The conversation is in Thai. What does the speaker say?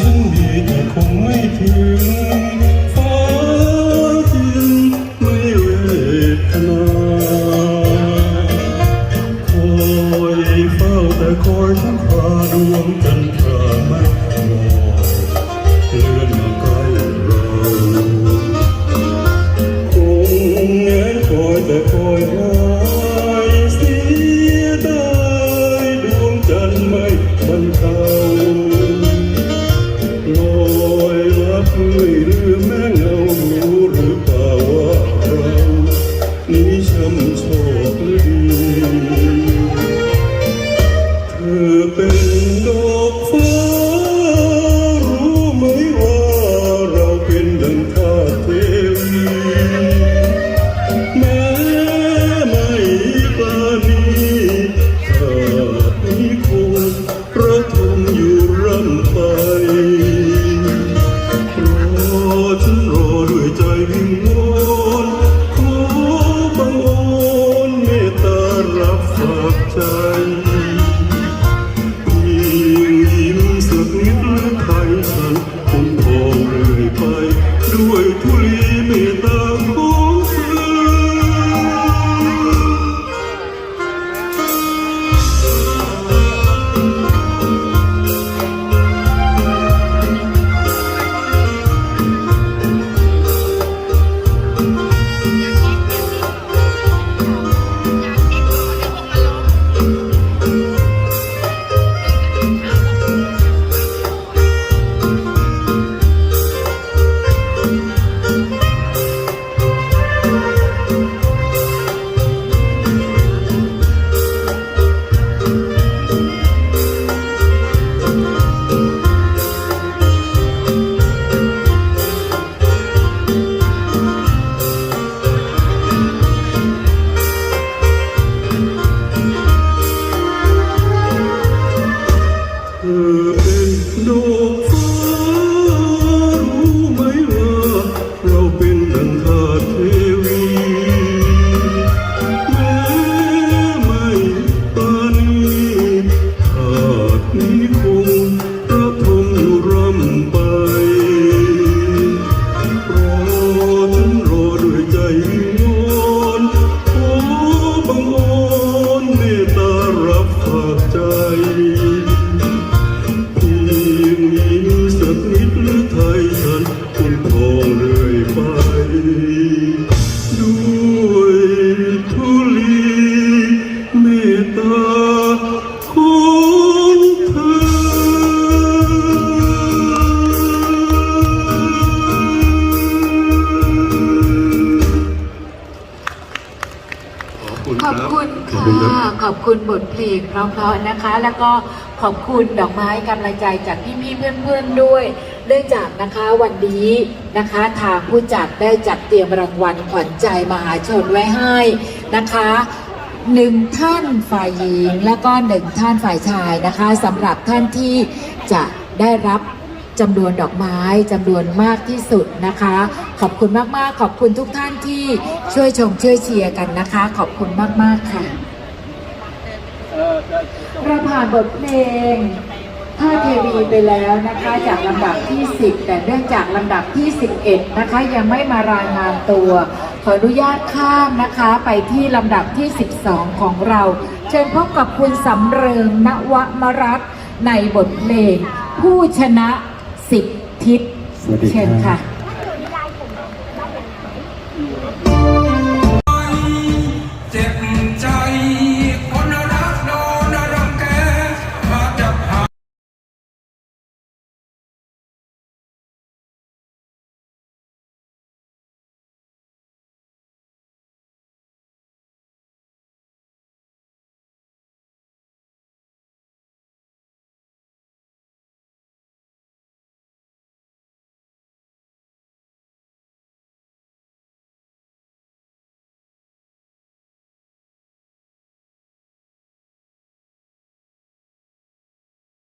ฉันดีแต่คงไม่ถึงฟ้าจึงไม่เวทนาคอยเฝ้าแต่คอยฉันพาดวงจนทราไม่มองเลื่อนมาใกลเราคงแงนคอยแต่คอยหายสียดายดวงจันทร์ไม่บรรทา ขอบคุณบทเพลงเพราะๆนะคะ แล้วก็ขอบคุณดอกไม้กำลังใจจากพี่ๆเพื่อนๆด้วยเนื่องจากนะคะวันนี้นะคะทางผู้จัดได้จัดเตรียมรางวัลขวัญใจมหาชนไว้ให้นะคะหนึ่งท่านฝ่ายหญิงแล้วก็หนึ่งท่านฝ่ายชายนะคะสำหรับท่านที่จะได้รับจำนวนดอกไม้จำนวนมากที่สุดนะคะ ขอบคุณมากๆ ขอบคุณทุกท่านที่ช่วยชมช่วยเชียร์กันนะคะ ขอบคุณมากๆค่ะ เราผ่านบทเพลงท่าเทวีไปแล้วนะคะจากลำดับที่ 10 แต่เนื่องจากลำดับที่ 11 นะคะยังไม่มารายงานตัว ขออนุญาตข้ามนะคะไปที่ลำดับที่ 12 ของเรา เชิญพบกับคุณสำเริงณวมรัตน์ในบทเพลง ผู้ชนะสิบทิศสวัสดีเชิญครัค่ะบ